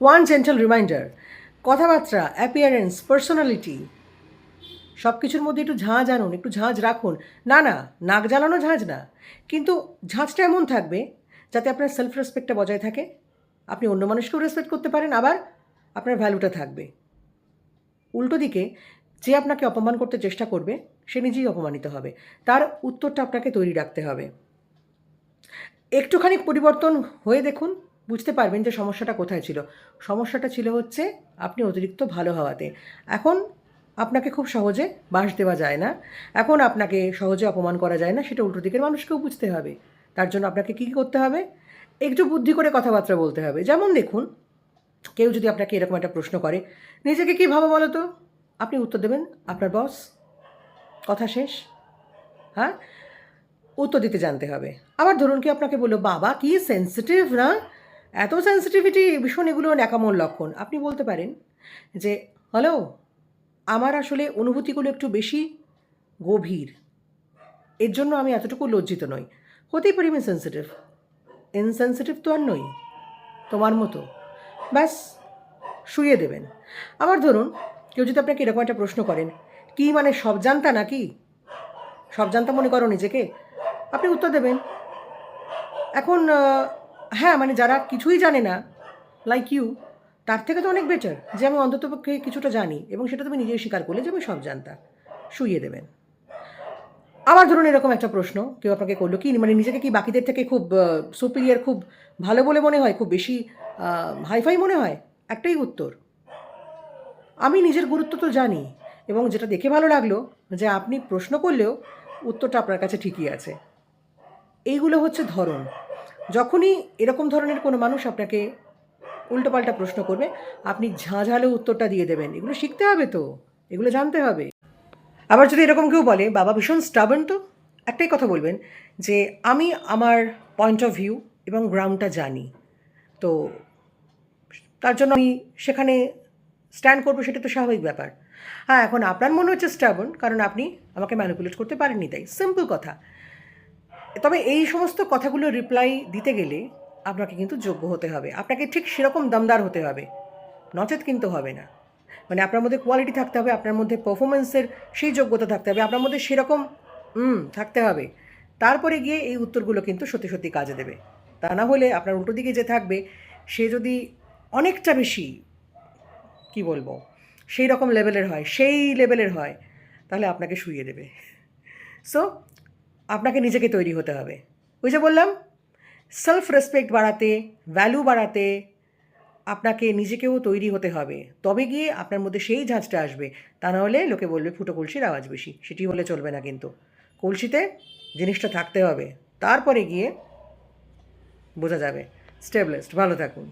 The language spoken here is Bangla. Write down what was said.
ওয়ান জেন্টাল রিমাইন্ডার কথাবার্তা অ্যাপিয়ারেন্স পার্সোনালিটি সব কিছুর মধ্যে একটু ঝাঁঝ আনুন, একটু ঝাঁঝ রাখুন। না না, নাক জ্বালানো ঝাঁঝ না। কিন্তু ঝাঁঝটা এমন থাকবে যাতে আপনার সেলফ রেসপেক্টটা বজায় থাকে, আপনি অন্য মানুষকেও রেসপেক্ট করতে পারেন, আবার আপনার ভ্যালুটা থাকবে। উল্টো দিকে, যে আপনাকে অপমান করতে চেষ্টা করবে, সে নিজেই অপমানিত হবে। তার উত্তরটা আপনাকে তৈরি রাখতে হবে। একটুখানি পরিবর্তন হয়ে দেখুন বুঝতে পারবেন যে সমস্যাটা কোথায় ছিল। সমস্যাটা ছিল হচ্ছে আপনি অতিরিক্ত ভালো হওয়াতে। এখন আপনাকে খুব সহজে বাস দেওয়া যায় না। এখন আপনাকে সহজে অপমান করা যায় না, সেটা উল্টো দিকের মানুষকেও বুঝতে হবে। তার জন্য আপনাকে কী করতে হবে? একটু বুদ্ধি করে কথাবার্তা বলতে হবে। যেমন দেখুন, কেউ যদি আপনাকে এরকম একটা প্রশ্ন করে, নিজেকে কী ভাবো বলো তো? আপনি উত্তর দেবেন, আপনার বস, কথা শেষ। হ্যাঁ? উত্তর দিতে জানতে হবে। আবার ধরুন কি আপনাকে বলল, বাবা, কি সেন্সিটিভ না? এত সেন্সিটিভিটি ভীষণ এগুলো ন্যাকামোর লক্ষণ। আপনি বলতে পারেন যে, হ্যালো, আমার আসলে অনুভূতিগুলো একটু বেশি গভীর। এর জন্য আমি এতটুকু লজ্জিত নই। হতেই পারি আমি সেন্সিটিভ ইনসেন্সিটিভ তো আর নই, তোমার মতো। ব্যাস শুয়ে দেবেন। আবার ধরুন, কেউ যদি আপনাকে এরকম একটা প্রশ্ন করেন, কি মানে সব জানতা নাকি? সব জানতা মনে করো নিজেকে? আপনি উত্তর দেবেন, এখন হ্যাঁ মানে যারা কিছুই জানে না লাইক ইউ তার থেকে তো অনেক বেটার যে আমি অন্ততপক্ষে কিছুটা জানি এবং সেটা তুমি নিজেই স্বীকার করলে যে আমি সব জানতা শুইয়ে দেবেন। আবার ধরুন এরকম একটা প্রশ্ন, কেউ আপনাকে করল কি মানে নিজেকে কি বাকিদের থেকে খুব সুপিরিয়ার খুব ভালো বলে মনে হয়? খুব বেশি হাইফাই মনে হয়? একটাই উত্তর। আমি নিজের গুরুত্ব তো জানি এবং যেটা দেখে ভালো লাগল যে আপনি প্রশ্ন করলেও উত্তরটা আপনার কাছে ঠিকই আছে। এইগুলো হচ্ছে ধরন। যখনই এরকম ধরনের কোনো মানুষ আপনাকে উল্টোপাল্টা প্রশ্ন করবে, আপনি ঝাঁঝালো উত্তরটা দিয়ে দেবেন। এগুলো শিখতে হবে তো, এগুলো জানতে হবে। আবার যদি এরকম কেউ বলে, বাবা ভীষণ স্টাবন তো? একটাই কথা বলবেন যে, আমি আমার পয়েন্ট অফ ভিউ এবং গ্রাউন্ডটা জানি। তো তার জন্য আমি সেখানে স্ট্যান্ড করব, সেটা তো স্বাভাবিক ব্যাপার। হ্যাঁ এখন আপনার মনে হচ্ছে স্টাবন কারণ আপনি আমাকে ম্যানিপুলেট করতে পারেননি তাই। সিম্পল কথা। তবে এই সমস্ত কথাগুলো রিপ্লাই দিতে গেলে আপনাকে কিন্তু যোগ্য হতে হবে। আপনাকে ঠিক সেরকম দমদার হতে হবে। নচেত কিন্তু হবে না। মানে আপনার মধ্যে কোয়ালিটি থাকতে হবে, আপনার মধ্যে পারফরমেন্সের সেই যোগ্যতা থাকতে হবে, আপনার মধ্যে সেরকম থাকতে হবে। তারপরে গিয়ে এই উত্তরগুলো কিন্তু সত্যি সত্যি কাজে দেবে। তা না হলে আপনার উল্টো দিকে যে থাকবে, সে যদি অনেকটা বেশি, কি বলব, সেই রকম লেভেলের হয়, সেই লেভেলের হয়, তাহলে আপনাকে শুইয়ে দেবে। সো আপনাকে নিজেকে তৈরি হতে হবে। ওই যে বললাম সেলফ রেসপেক্ট বাড়াতে ভ্যালু বাড়াতে আপনাকে নিজেকেও তৈরি হতে হবে। তবে গিয়ে আপনার মধ্যে সেই ঝাঁঝটা আসবে, তা নাহলে লোকে বলবে, ফুটো কলসির আওয়াজ বেশি। সেটি হলে চলবে না কিন্তু। কলসিতে জিনিসটা থাকতে হবে। তারপরে গিয়ে বোঝা যাবে। স্টেবলেসড ভালো থাকুন।